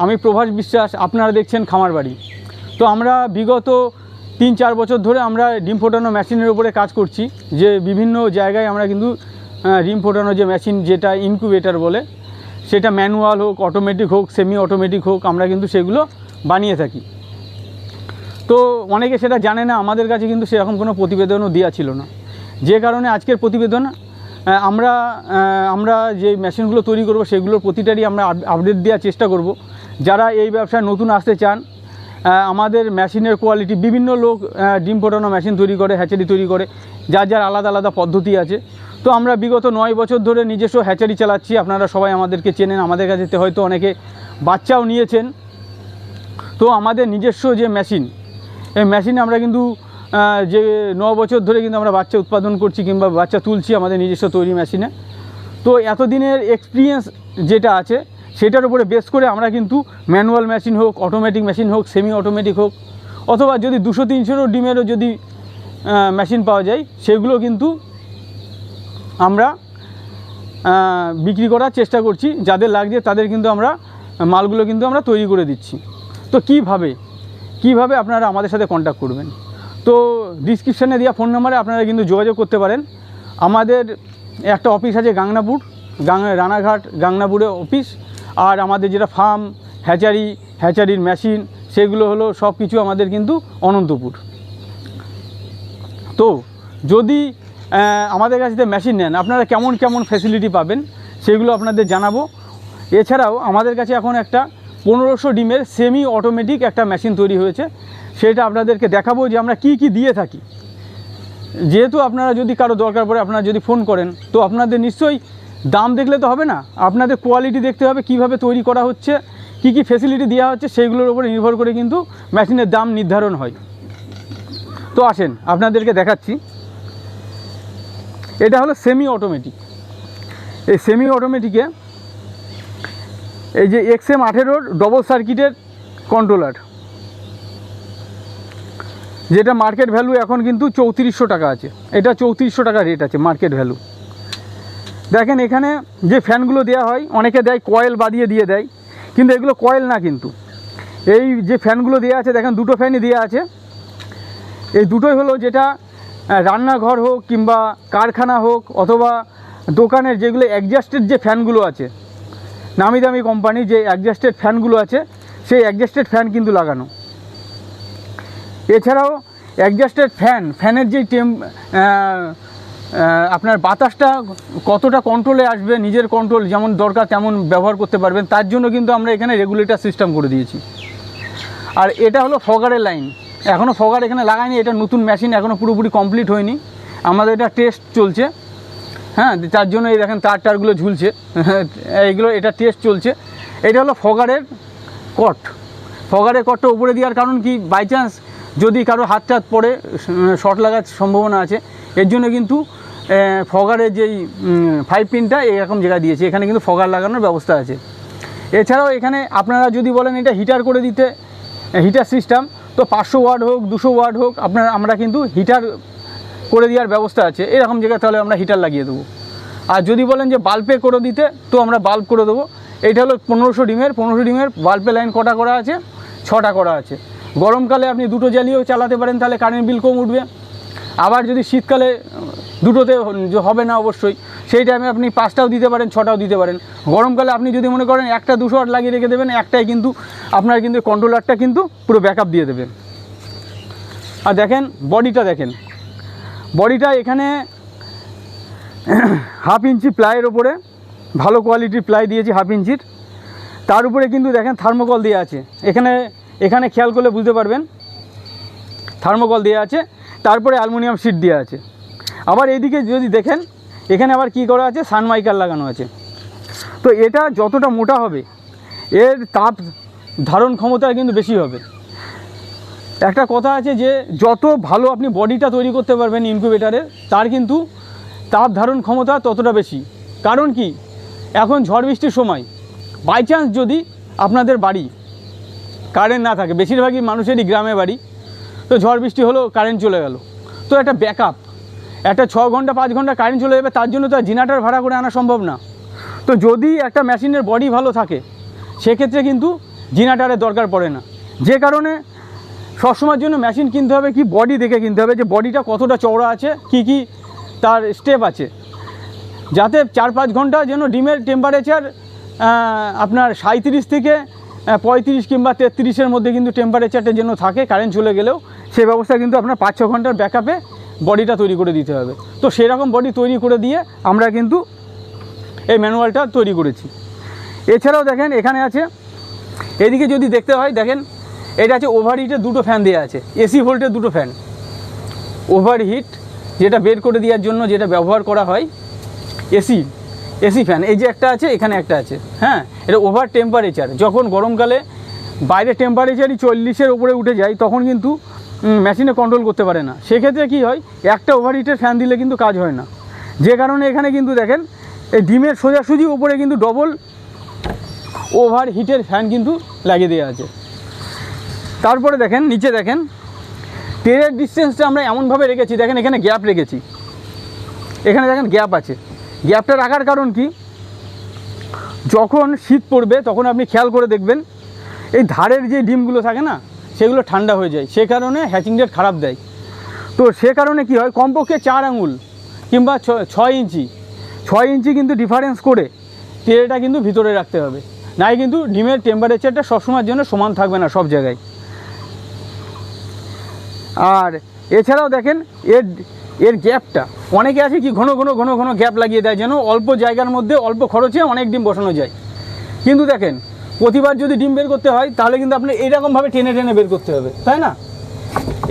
আমি প্রভাস বিশ্বাস, আপনারা দেখছেন খামার বাড়ি। তো আমরা বিগত তিন চার বছর ধরে আমরা ডিম ফোটানো মেশিনের উপরে কাজ করছি, যে বিভিন্ন জায়গায় আমরা কিন্তু ডিম ফোটানো যে মেশিন যেটা ইনকিউবেটার বলে, সেটা ম্যানুয়াল হোক, অটোমেটিক হোক সেমি অটোমেটিক হোক, আমরা কিন্তু সেগুলো বানিয়ে থাকি। তো অনেকে সেটা জানে না, আমাদের কাছে কিন্তু সেরকম কোনো প্রতিবেদনও দেওয়া ছিল না। যে কারণে আজকের প্রতিবেদন আমরা আমরা যে মেশিনগুলো তৈরি করব, সেগুলোর প্রতিটারই আমরা আপ- আপডেট দেওয়ার চেষ্টা করব। যারা এই ব্যবসায় নতুন আসতে চান আমাদের মেশিনের কোয়ালিটি বিভিন্ন লোক ডিম ফোটানো মেশিন তৈরি করে হ্যাচারি তৈরি করে, যার যার আলাদা আলাদা পদ্ধতি আছে। তো আমরা বিগত নয় বছর ধরে নিজস্ব হ্যাচারি চালাচ্ছি, আপনারা সবাই আমাদেরকে চেনেন, আমাদের কাছে হয়তো অনেকে বাচ্চাও নিয়েছেন। তো আমাদের নিজস্ব যে মেশিন এই মেশিনে আমরা কিন্তু যে ন বছর ধরে কিন্তু আমরা বাচ্চা উৎপাদন করছি কিংবা বাচ্চা তুলছি আমাদের নিজস্ব তৈরি মেশিনে তো এতদিনের এক্সপিরিয়েন্স যেটা আছে সেটার উপরে বেস করে আমরা কিন্তু ম্যানুয়াল মেশিন হোক অটোমেটিক মেশিন হোক সেমি অটোমেটিক হোক, অথবা যদি দুশো তিনশোরও ডিমেরও যদি মেশিন পাওয়া যায়, সেগুলো কিন্তু আমরা বিক্রি করার চেষ্টা করছি। যাদের লাগছে তাদের কিন্তু আমরা, মালগুলো কিন্তু আমরা তৈরি করে দিচ্ছি। তো কীভাবে? কীভাবে আপনারা আমাদের সাথে কন্ট্যাক্ট করবেন? তো ডিসক্রিপশানে দেওয়া ফোন নাম্বারে আপনারা কিন্তু যোগাযোগ করতে পারেন। আমাদের একটা অফিস আছে গাংনাপুর, গাং, রানাঘাট, গাংনাপুরে অফিস আর আমাদের যেটা ফার্ম হ্যাচারি হ্যাচারির মেশিন সেগুলো হলো সব কিছু আমাদের কিন্তু অনন্তপুর। তো যদি আমাদের কাছে যে মেশিন নেন, আপনারা কেমন কেমন ফ্যাসিলিটি পাবেন সেগুলো আপনাদের জানাব। এছাড়াও আমাদের কাছে এখন একটা পনেরোশো ডিমের সেমি অটোমেটিক একটা মেশিন তৈরি হয়েছে। সেটা আপনাদেরকে দেখাবো যে আমরা কি কি দিয়ে থাকি। যেহেতু আপনারা যদি কারও দরকার পড়ে আপনারা যদি ফোন করেন, তো আপনাদের নিশ্চয়ই দাম দেখলে তো হবে না। আপনাদের কোয়ালিটি দেখতে হবে, কীভাবে তৈরি করা হচ্ছে, কি কি ফেসিলিটি দেওয়া হচ্ছে, সেইগুলোর উপরে নির্ভর করে কিন্তু মেশিনের দাম নির্ধারণ হয়। তো আসেন, আপনাদেরকে দেখাচ্ছি। এটা হলো সেমি অটোমেটিক এই সেমি অটোমেটিকে এই যে এক্স এম আঠেরোর ডবল সার্কিটের কন্ট্রোলার যেটা মার্কেট ভ্যালু এখন কিন্তু চৌত্রিশশো টাকা আছে। এটা চৌত্রিশশো টাকা রেট আছে মার্কেট ভ্যালু দেখেন এখানে যে ফ্যানগুলো দেওয়া হয়, অনেকে দেয় কয়েল বাদিয়ে দিয়ে দেয়, কিন্তু এগুলো কয়েল না কিন্তু। এই যে ফ্যানগুলো দেওয়া আছে, দেখেন দুটো ফ্যানই দেওয়া আছে। এই দুটোই হলো যেটা রান্নাঘর হোক কিংবা কারখানা হোক অথবা দোকানের যেগুলো অ্যাডজাস্টেড যে ফ্যানগুলো আছে, নামি দামি কোম্পানি যে অ্যাডজাস্টেড ফ্যানগুলো আছে, সেই অ্যাডজাস্টেড ফ্যান কিন্তু লাগানো। এছাড়াও অ্যাডজাস্টেড ফ্যান, ফ্যানের যে টেম আপনার বাতাসটা কতটা কন্ট্রোলে আসবে, নিজের কন্ট্রোল যেমন দরকার তেমন ব্যবহার করতে পারবেন, তার জন্য কিন্তু আমরা এখানে রেগুলেটর সিস্টেম করে দিয়েছি। আর এটা হলো ফগারের লাইন এখনও ফগার এখানে লাগায়নি, এটা নতুন মেশিন এখনও পুরোপুরি কমপ্লিট হয়নি। আমাদের এটা টেস্ট চলছে। হ্যাঁ তার জন্য এই দেখেন তার টারগুলো ঝুলছে। এইগুলো, এটা টেস্ট চলছে। এটা হলো ফগারের কট ফগারের কটটা উপরে দেওয়ার কারণ কি? বাই চান্স যদি কারও হাত টাত পড়ে শর্ট লাগার সম্ভাবনা আছে, এর জন্য কিন্তু ফগারের যেই ফাইভ পিনটা এরকম জায়গায় দিয়েছে। এখানে কিন্তু ফগার লাগানোর ব্যবস্থা আছে। এছাড়াও এখানে আপনারা যদি বলেন এটা হিটার করে দিতে হিটার সিস্টেম তো পাঁচশো ওয়াট হোক, দুশো ওয়াট হোক, আপনারা, আমরা কিন্তু হিটার করে দেওয়ার ব্যবস্থা আছে। এরকম জায়গায় তাহলে আমরা হিটার লাগিয়ে দেবো। আর যদি বলেন যে বাল্বে করে দিতে, তো আমরা বাল্ব করে দেবো। এইটা হলো পনেরোশো ডিমের পনেরোশো ডিমের বাল্বে লাইন কটা করা আছে? ছটা করা আছে। গরমকালে আপনি দুটো জ্বালিয়েও চালাতে পারেন, তাহলে কারেন্ট বিল কম উঠবে। আবার যদি শীতকালে দুটোতে হবে না অবশ্যই, সেই টাইমে আপনি পাঁচটাও দিতে পারেন, ছটাও দিতে পারেন। গরমকালে আপনি যদি মনে করেন একটা দুশো আট লাগিয়ে রেখে দেবেন, একটাই কিন্তু আপনার কিন্তু কন্ট্রোলারটা কিন্তু পুরো ব্যাকআপ দিয়ে দেবেন আর দেখেন বডিটা দেখেন। বডিটা এখানে হাফ ইঞ্চি প্লাইয়ের ওপরে ভালো কোয়ালিটির প্লাই দিয়েছি হাফ ইঞ্চির। তার উপরে কিন্তু দেখেন থার্মোকল দেওয়া আছে। এখানে এখানে খেয়াল করলে বুঝতে পারবেন। থার্মোকল দেওয়া আছে। তারপরে অ্যালুমিনিয়াম শিট দেওয়া আছে। আবার এইদিকে যদি দেখেন, এখানে আবার কি করা আছে? সানমাইকার লাগানো আছে। তো এটা যতটা মোটা হবে, এর তাপ ধারণ ক্ষমতা কিন্তু বেশি হবে। একটা কথা আছে যে, যত ভালো আপনি বডিটা তৈরি করতে পারবেন ইনকিউবেটারের তার কিন্তু তাপ ধারণ ক্ষমতা ততটা বেশি। কারণ কি? এখন ঝড় বৃষ্টির সময় বাই চান্স যদি আপনাদের বাড়ি কারেন্ট না থাকে, বেশিরভাগই মানুষেরই গ্রামে বাড়ি তো ঝড় বৃষ্টি হলো কারেন্ট চলে গেল। তো একটা ব্যাকআপ একটা ছ ঘণ্টা, পাঁচ ঘণ্টা কারেন্ট চলে যাবে, তার জন্য তো আর জেনারেটর ভাড়া করে আনা সম্ভব না। তো যদি একটা মেশিনের বডি ভালো থাকে, সেক্ষেত্রে কিন্তু জিনাটারের দরকার পড়ে না। যে কারণে সবসময়ের জন্য মেশিন কিনতে হবে, কি বডি দেখে কিনতে হবে যে বডিটা কতটা চওড়া আছে, কি কি তার স্টেপ আছে। যাতে চার পাঁচ ঘণ্টা যেন ডিমের টেম্পারেচার আপনার সাঁত্রিশ থেকে পঁয়ত্রিশ কিংবা তেত্রিশের মধ্যে কিন্তু টেম্পারেচারটা যেন থাকে কারেন্ট চলে গেলেও সেই ব্যবস্থা কিন্তু আপনার পাঁচ, ছ ঘণ্টার ব্যাকআপে বডিটা তৈরি করে দিতে হবে। তো সেরকম বডি তৈরি করে দিয়ে আমরা কিন্তু এই ম্যানুয়ালটা তৈরি করেছি। এছাড়াও দেখেন, এখানে আছে, এদিকে যদি দেখতে হয়, দেখেন, এটা আছে ওভারহিটের দুটো ফ্যান দেওয়া আছে এসি ভোল্টের দুটো ফ্যান ওভারহিট যেটা বের করে দেওয়ার জন্য যেটা ব্যবহার করা হয় এসি এসি ফ্যান এই যে একটা আছে, এখানে একটা আছে। হ্যাঁ এটা ওভার টেম্পারেচার যখন গরমকালে বাইরে টেম্পারেচারই চল্লিশের উপরে উঠে যায়, তখন কিন্তু মেশিনে কন্ট্রোল করতে পারে না। সেক্ষেত্রে কি হয়, একটা ওভারহিটের ফ্যান দিলে কিন্তু কাজ হয় না। যে কারণে এখানে কিন্তু দেখেন, এই ডিমের সোজাসুজি উপরে কিন্তু ডবল ওভার হিটের ফ্যান কিন্তু লাগিয়ে দেওয়া আছে। তারপরে দেখেন, নিচে দেখেন ট্রেনের ডিস্টেন্সটা আমরা এমনভাবে রেখেছি। দেখেন, এখানে গ্যাপ রেখেছি। এখানে দেখেন গ্যাপ আছে। গ্যাপটা রাখার কারণ কি? যখন শীত পড়বে, তখন আপনি খেয়াল করে দেখবেন, এই ধারের যে ডিমগুলো থাকে না, সেগুলো ঠান্ডা হয়ে যায়। সে কারণে হ্যাচিং রেট খারাপ দেয়। তো সে কারণে কি হয়? কমপক্ষে চার আঙুল কিংবা ছয় ইঞ্চি। ছয় ইঞ্চি কিন্তু ডিফারেন্স করে ট্রেটা কিন্তু ভিতরে রাখতে হবে। নাই কিন্তু ডিমের টেম্পারেচারটা সবসময়ের জন্য সমান থাকবে না সব জায়গায়। আর এছাড়াও দেখেন, এর এর গ্যাপটা। অনেকে আছে কি ঘন ঘন ঘন ঘন গ্যাপ লাগিয়ে দেয় যেন অল্প জায়গার মধ্যে অল্প খরচে অনেক ডিম বসানো যায়। কিন্তু দেখেন, প্রতিবার যদি ডিম বের করতে হয়, তাহলে কিন্তু আপনি এইরকমভাবে টেনে টেনে বের করতে হবে, তাই না?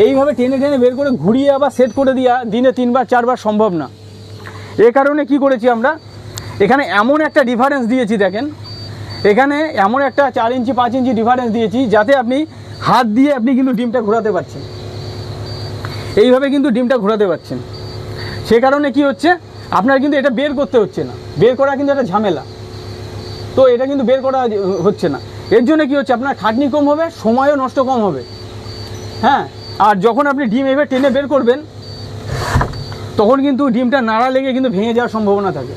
এইভাবে টেনে টেনে বের করে ঘুরিয়ে আবার সেট করে দেওয়া দিনে তিনবার, চারবার সম্ভব না। এ কারণে কি করেছি আমরা? এখানে এমন একটা ডিফারেন্স দিয়েছি, দেখেন। এখানে এমন একটা চার ইঞ্চি, পাঁচ ইঞ্চি ডিফারেন্স দিয়েছি, যাতে আপনি হাত দিয়ে আপনি কিন্তু ডিমটা ঘোরাতে পারছেন। এইভাবে কিন্তু ডিমটা ঘোরাতে পারছেন। সে কারণে কি হচ্ছে, আপনার কিন্তু এটা বের করতে হচ্ছে না। বের করা কিন্তু একটা ঝামেলা। তো এটা কিন্তু বের করা হচ্ছে না। এর জন্য কি হচ্ছে, আপনার খাটনি কম হবে, সময়ও নষ্ট কম হবে। হ্যাঁ আর যখন আপনি ডিম এভাবে টেনে বের করবেন, তখন কিন্তু ডিমটা নাড়া লেগে কিন্তু ভেঙে যাওয়ার সম্ভাবনা থাকে।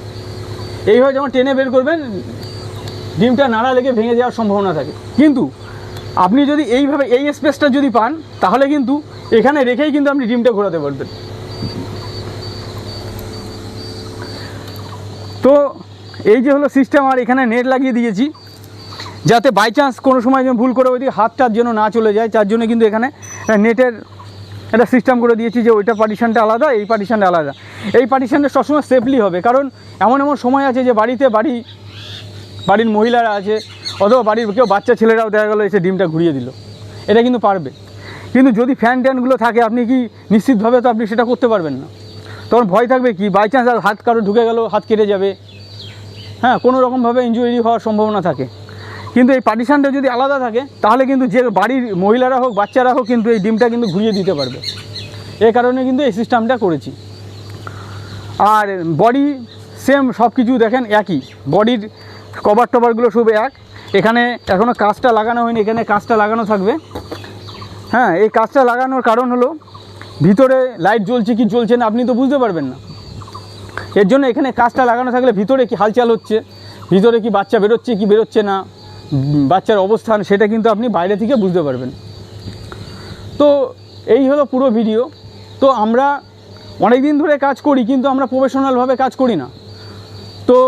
এইভাবে যখন টেনে বের করবেন, ডিমটা নাড়া লেগে ভেঙে যাওয়ার সম্ভাবনা থাকে। কিন্তু আপনি যদি এইভাবে এই স্পেসটা যদি পান, তাহলে কিন্তু এখানে রেখেই কিন্তু আপনি ডিমটা ঘোরাতে পারবেন। তো এই যে হলো সিস্টেম আর এখানে নেট লাগিয়ে দিয়েছি, যাতে বাই চান্স কোনো সময় যেন ভুল করে ওইদিকে হাতটার যেন না চলে যায়, তার জন্য কিন্তু এখানে নেটের একটা সিস্টেম করে দিয়েছি যে ওইটা পার্টিশানটা আলাদা, এই পার্টিশানটা আলাদা। এই পার্টিশনটা সবসময় সেফলি হবে, কারণ এমন এমন সময় আছে যে বাড়িতে বাড়ি, বাড়ির মহিলারা আছে, অথবা বাড়ির কেউ বাচ্চা ছেলেরাও দেখা গেলো এসে ডিমটা ঘুরিয়ে দিল। এটা কিন্তু পারবে। কিন্তু যদি ফ্যান ট্যানগুলো থাকে, আপনি কি নিশ্চিতভাবে তো আপনি সেটা করতে পারবেন না। তখন ভয় থাকবে কি? বাই চান্স আর হাত কারও ঢুকে গেল, হাত কেটে যাবে। হ্যাঁ কোনো রকমভাবে ইঞ্জুরি হওয়ার সম্ভাবনা থাকে। কিন্তু এই পার্টিশানটা যদি আলাদা থাকে, তাহলে কিন্তু যে বাড়ির মহিলারা হোক, বাচ্চারা হোক কিন্তু এই ডিমটা কিন্তু ঘুরিয়ে দিতে পারবে। এ কারণে কিন্তু এই সিস্টেমটা করেছি। আর বডি সেম সব কিছু দেখেন একই। বডির কভার টভারগুলো সব এক। এখানে এখনও কাজটা লাগানো হয়নি, এখানে কাজটা লাগানো থাকবে। হ্যাঁ এই কাজটা লাগানোর কারণ হলো ভিতরে লাইট জ্বলছে কি জ্বলছে না, আপনি তো বুঝতে পারবেন না। এর জন্য এখানে কাজটা লাগানো থাকলে ভিতরে কি হালচাল হচ্ছে, ভিতরে কি বাচ্চা বেরোচ্ছে কি বেরোচ্ছে না বাচ্চার অবস্থান সেটা কিন্তু আপনি বাইরে থেকে বুঝতে পারবেন। তো এই হলো পুরো ভিডিও তো আমরা অনেক দিন ধরে কাজ করি, কিন্তু আমরা প্রফেশনালভাবে কাজ করি না। তো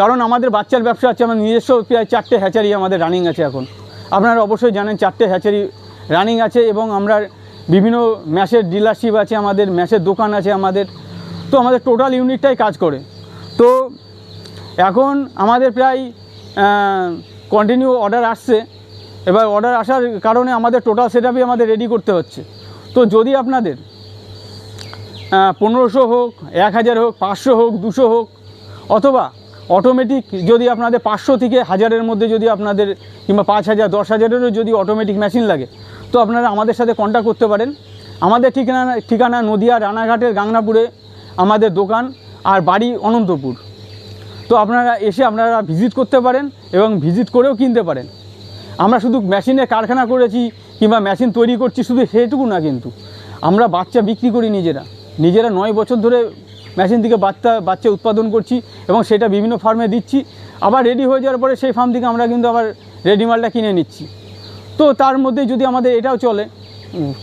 কারণ আমাদের বাচ্চার ব্যবসা আছে আমার নিজস্ব প্রায় চারটে হ্যাচারি আমাদের রানিং আছে এখন। আপনারা অবশ্যই জানেন চারটে হ্যাচারি রানিং আছে এবং আমরা বিভিন্ন ম্যাশের ডিলারশিপ আছে, আমাদের ম্যাশের দোকান আছে আমাদের। তো আমাদের টোটাল ইউনিটটাই কাজ করে। তো এখন আমাদের প্রায় কন্টিনিউ অর্ডার আসছে। এবার অর্ডার আসার কারণে আমাদের টোটাল সেট আমাদের রেডি করতে হচ্ছে। তো যদি আপনাদের পনেরোশো হোক, এক হাজার হোক, পাঁচশো হোক, দুশো হোক, অথবা অটোমেটিক যদি আপনাদের পাঁচশো থেকে হাজারের মধ্যে যদি আপনাদের কিংবা পাঁচ হাজার, দশ হাজারেরও যদি অটোমেটিক মেশিন লাগে, তো আপনারা আমাদের সাথে কন্ট্যাক্ট করতে পারেন। আমাদের ঠিকানা ঠিকানা নদিয়া, রানাঘাটের গাংনাপুরে আমাদের দোকান আর বাড়ি অনন্তপুর। তো আপনারা এসে আপনারা ভিজিট করতে পারেন এবং ভিজিট করেও কিনতে পারেন। আমরা শুধু মেশিনে কারখানা করেছি কিংবা মেশিন তৈরি করছি, শুধু সেটুকু না কিন্তু। আমরা বাচ্চা বিক্রি করি নিজেরা। নিজেরা নয় বছর ধরে মেশিন থেকে বাচ্চা বাচ্চা উৎপাদন করছি এবং সেটা বিভিন্ন ফার্মে দিচ্ছি। আবার রেডি হয়ে যাওয়ার পরে সেই ফার্ম থেকে আমরা কিন্তু আবার রেডি মালটা কিনে নিচ্ছি। তো তার মধ্যে যদি আমাদের এটাও চলে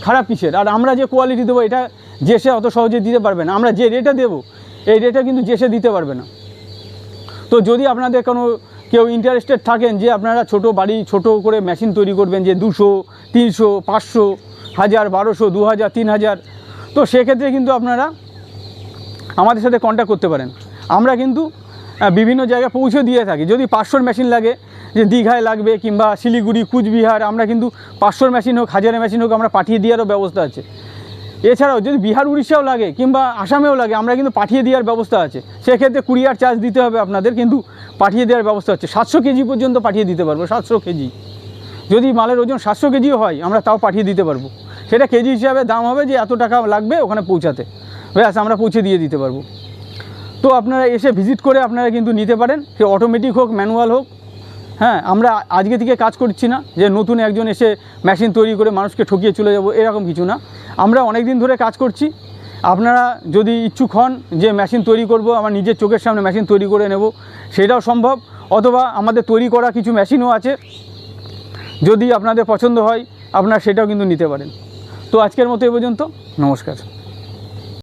খারাপ কিসের? আর আমরা যে কোয়ালিটি দেবো, এটা যে সে অত সহজে দিতে পারবে না। আমরা যে রেটে দেবো, এই রেটে কিন্তু যে সে দিতে পারবে না। তো যদি আপনাদের কোনো, কেউ ইন্টারেস্টেড থাকেন যে আপনারা ছোট বাড়ি, ছোট করে মেশিন তৈরি করবেন যে দুশো, তিনশো, পাঁচশো, হাজার, বারোশো দু হাজার তিন হাজার তো সেক্ষেত্রে কিন্তু আপনারা আমাদের সাথে কন্ট্যাক্ট করতে পারেন। আমরা কিন্তু বিভিন্ন জায়গায় পৌঁছে দিয়ে থাকি। যদি পাঁচশোর মেশিন লাগে, যে দীঘায় লাগবে কিংবা শিলিগুড়ি, কুচবিহার, আমরা কিন্তু পাঁচশোর মেশিন হোক, হাজারের মেশিন হোক, আমরা পাঠিয়ে দেওয়ারও ব্যবস্থা আছে। এছাড়াও যদি বিহার, উড়িষ্যাও লাগে কিংবা আসামেও লাগে, আমরা কিন্তু পাঠিয়ে দেওয়ার ব্যবস্থা আছে। সেক্ষেত্রে কুরিয়ার চার্জ দিতে হবে আপনাদের, কিন্তু পাঠিয়ে দেওয়ার ব্যবস্থা আছে সাতশো কেজি পর্যন্ত পাঠিয়ে দিতে পারব, সাতশো কেজি। যদি মালের ওজন সাতশো কেজিও হয়, আমরা তাও পাঠিয়ে দিতে পারব। সেটা কেজি হিসাবে দাম হবে যে এত টাকা লাগবে ওখানে পৌঁছাতে। ব্যাস, আমরা পৌঁছে দিয়ে দিতে পারব। তো আপনারা এসে ভিজিট করে আপনারা কিন্তু নিতে পারেন। সে অটোমেটিক হোক ম্যানুয়াল হোক হ্যাঁ আমরা আজকে থেকে কাজ করছি না যে নতুন একজন এসে মেশিন তৈরি করে মানুষকে ঠকিয়ে চলে যাব, এরকম কিছু না। আমরা অনেক দিন ধরে কাজ করছি। আপনারা যদি ইচ্ছুক হন যে মেশিন তৈরি করব, আমার নিজের চোখের সামনে মেশিন তৈরি করে নেব, সেটাও সম্ভব। অথবা আমাদের তৈরি করা কিছু মেশিনও আছে। যদি আপনাদের পছন্দ হয়, আপনারা সেটাও কিন্তু নিতে পারেন। তো আজকের মতো এ পর্যন্ত। নমস্কার।